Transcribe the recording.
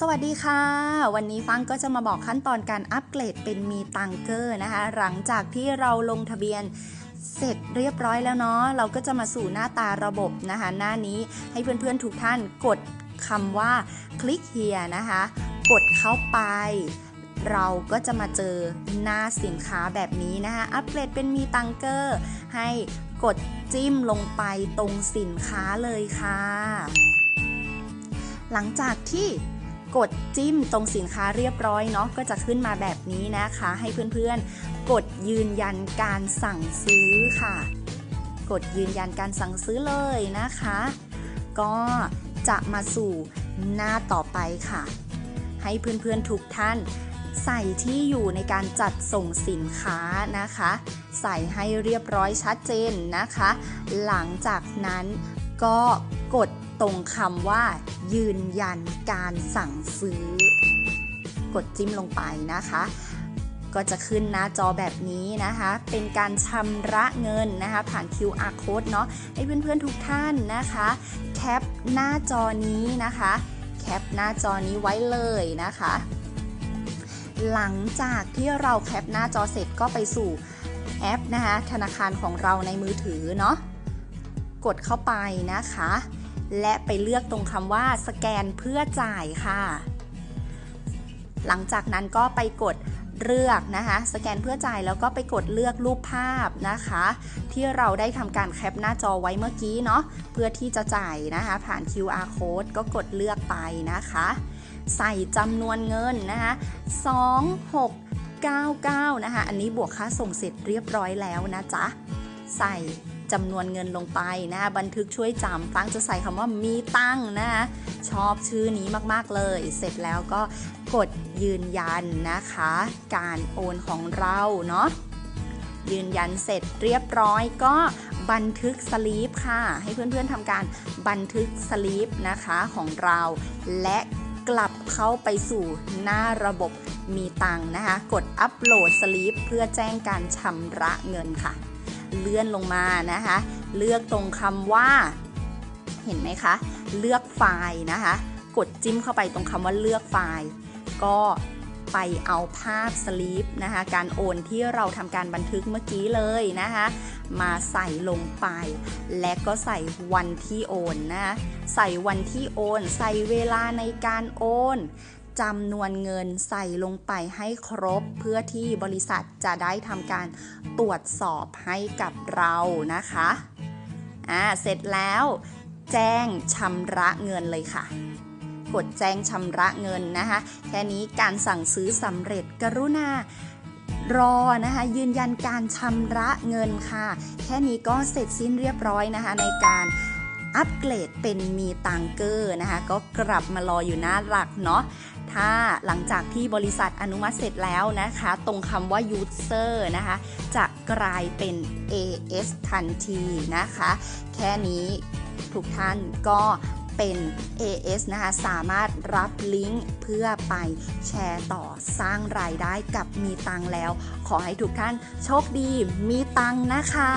สวัสดีค่ะ วันนี้ฟังก็จะมาบอกขั้นตอนการอัปเกรดเป็นมีตังเกอร์นะคะ หลังจากที่เราลงทะเบียนเสร็จเรียบร้อยแล้วเนาะเราก็จะมาสู่หน้าตาระบบนะคะ หน้านี้ให้เพื่อนๆทุกท่านกดคำว่าคลิก here นะคะ กดเข้าไปเราก็จะมาเจอหน้าสินค้าแบบนี้นะคะ อัปเกรดเป็นมีตังเกอร์ ให้กดจิ้มลงไปตรงสินค้าเลยค่ะ หลังจากที่ กดจิ้มตรงสินค้าเรียบร้อยเนาะก็จะขึ้นมาแบบนี้นะคะ ให้เพื่อนๆ กดยืนยันการสั่งซื้อค่ะ กดยืนยันการสั่งซื้อเลยนะคะ ก็จะมาสู่หน้าต่อไปค่ะ ให้เพื่อนๆทุกท่านใส่ที่อยู่ในการจัดส่งสินค้านะคะ ใส่ให้เรียบร้อยชัดเจนนะคะ หลังจากนั้นก็ กดตรงคำว่า ยืนยันการสั่งซื้อ กดจิ้มลงไปนะคะ ก็จะขึ้นหน้าจอแบบนี้นะคะ เป็นการชำระเงินนะคะ ผ่าน QR code เนาะให้เพื่อนๆทุกท่านนะคะ แคปหน้าจอนี้นะคะ แคปหน้าจอนี้ไว้เลยนะคะหลังจากที่เราแคปหน้าจอเสร็จก็ไปสู่แอปนะคะ ธนาคารของเราในมือถือเนาะกดเข้าไปนะคะ และไปเลือกตรงคำว่าสแกนเพื่อจ่ายค่ะ หลังจากนั้นก็ไปกดเลือกนะคะ สแกนเพื่อจ่ายแล้วก็ไปกดเลือกรูปภาพนะคะ ที่เราได้ทำการแคปหน้าจอไว้เมื่อกี้เนาะเพื่อที่จะจ่ายนะคะ ผ่าน QR code ก็กดเลือกไปนะคะ ใส่จำนวนเงินนะคะ2699นะคะ อันนี้บวกค่าส่งเสร็จเรียบร้อยแล้วนะจ๊ะ ใส่ จำนวนเงินลงไปนะคะบันทึกช่วยจำฟังจะใส่คำว่ามีตั้งนะคะชอบชื่อนี้มากๆเลย เสร็จแล้วก็กดยืนยันนะคะ การโอนของเราเนาะยืนยันเสร็จเรียบร้อยก็บันทึกสลีปค่ะ ให้เพื่อนๆทำการบันทึกสลีปนะคะของเรา และกลับเข้าไปสู่หน้าระบบมีตังนะคะ กดอัปโหลดสลีปเพื่อแจ้งการชำระเงินค่ะ เลื่อนลงมานะคะ เลือกตรงคำว่า เห็นไหมคะ เลือกไฟล์นะคะ กดจิ้มเข้าไปตรงคำว่าเลือกไฟล์ ก็ไปเอาภาพสลีปนะคะ การโอนที่เราทำการบันทึกเมื่อกี้เลยนะคะ มาใส่ลงไป และก็ใส่วันที่โอนนะะใส่วันที่โอน ใส่เวลาในการโอน จำนวนเงินใส่ลงไปให้ครบ เพื่อที่บริษัทจะได้ทำการตรวจสอบให้กับเรานะคะอ่าเสร็จแล้ว แจ้งชำระเงินเลยค่ะ กดแจ้งชำระเงินนะคะ แค่นี้การสั่งซื้อสำเร็จกรุณารอนะคะยืนยันการชำระเงินค่ะ แค่นี้ก็เสร็จสิ้นเรียบร้อยนะคะ ในการอัปเกรดเป็นมีตังเกอร์นะคะ ก็กลับมารออยู่หน้าหลักเนาะ ถ้าหลังจากที่บริษัทอนุมัติเสร็จแล้วนะคะ ตรงคำว่า user นะคะ จะกลายเป็น AS ทันทีนะคะ แค่นี้ทุกท่านก็เป็น AS นะคะ สามารถรับลิงก์เพื่อไปแชร์ต่อสร้างรายได้กับมีตังแล้ว ขอให้ทุกท่านโชคดีมีตังนะคะ